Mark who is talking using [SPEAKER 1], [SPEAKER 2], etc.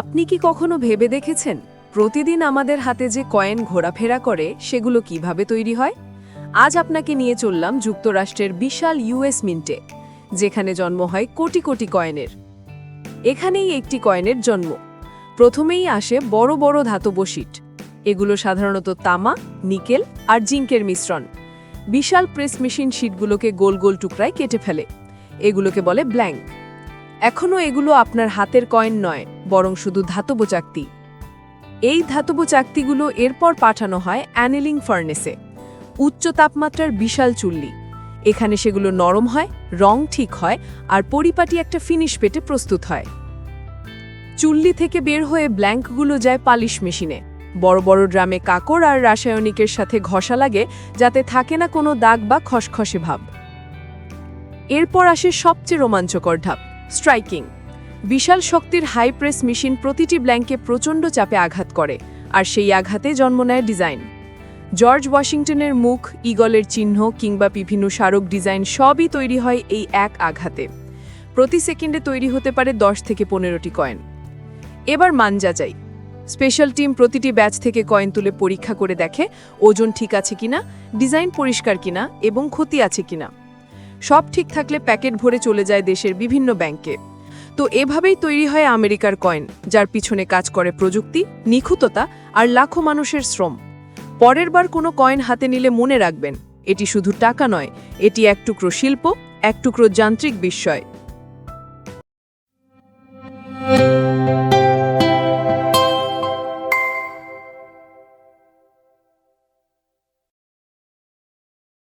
[SPEAKER 1] আপনি কি কখনো ভেবে দেখেছেন, প্রতিদিন আমাদের হাতে যে কয়েন ঘোরাফেরা করে, সেগুলো কীভাবে তৈরি হয়? আজ আপনাকে নিয়ে চললাম যুক্তরাষ্ট্রের বিশাল ইউএস মিন্টে যেখানে জন্ম হয় কোটি কোটি কয়েনের। এখানেই একটি কয়েনের জন্ম। প্রথমেই আসে বড় বড় ধাতব শিট। এগুলো সাধারণত তামা, নিকেল আর জিঙ্কের মিশ্রণ। বিশাল প্রেস মেশিন শিটগুলোকে গোল গোল টুকরায় কেটে ফেলে। এগুলোকে বলে ব্ল্যাঙ্ক। এখনও এগুলো আপনার হাতের কয়েন নয়, বরং শুধু ধাতব চাকতি। এই ধাতব চাকতিগুলো এরপর পাঠানো হয় অ্যানেলিং ফার্নেসে, উচ্চ তাপমাত্রার বিশাল চুল্লি। এখানে সেগুলো নরম হয়, রং ঠিক হয়, আর পরিপাটি একটা ফিনিশ পেটে প্রস্তুত হয়। চুল্লি থেকে বের হয়ে ব্ল্যাঙ্কগুলো যায় পালিশ মেশিনে। বড় বড় ড্রামে কাকড় আর রাসায়নিকের সাথে ঘষা লাগে, যাতে থাকে না কোনো দাগ বা খসখসে ভাব। এরপর আসে সবচেয়ে রোমাঞ্চকর ধাপ স্ট্রাইকিং। বিশাল শক্তির হাই প্রেস মেশিন প্রতিটি ব্ল্যাঙ্কে প্রচণ্ড চাপে আঘাত করে, আর সেই আঘাতে জন্ম নেয় ডিজাইন। জর্জ ওয়াশিংটনের মুখ ইগলের চিহ্ন কিংবা বিভিন্ন স্মারক ডিজাইন সবই তৈরি হয় এই এক আঘাতে। প্রতি সেকেন্ডে তৈরি হতে পারে দশ থেকে পনেরোটি কয়েন। এবার মান যাচাই। স্পেশাল টিম প্রতিটি ব্যাচ থেকে কয়েন তুলে পরীক্ষা করে দেখে, ওজন ঠিক আছে কিনা, ডিজাইন পরিষ্কার কিনা এবং ক্ষতি আছে কিনা। সব ঠিক থাকলে প্যাকেট ভরে চলে যায় দেশের বিভিন্ন ব্যাংকে। তো এভাবেই তৈরি হয় আমেরিকার কয়েন, যার পিছনে কাজ করে প্রযুক্তি, নিখুঁততা আর লাখো মানুষের শ্রম। পরের বার কোনো কয়েন হাতে নিলে মনে রাখবেন, এটি শুধু টাকা নয়, এটি এক টুকরো শিল্প, এক টুকরো যান্ত্রিক বিস্ময়।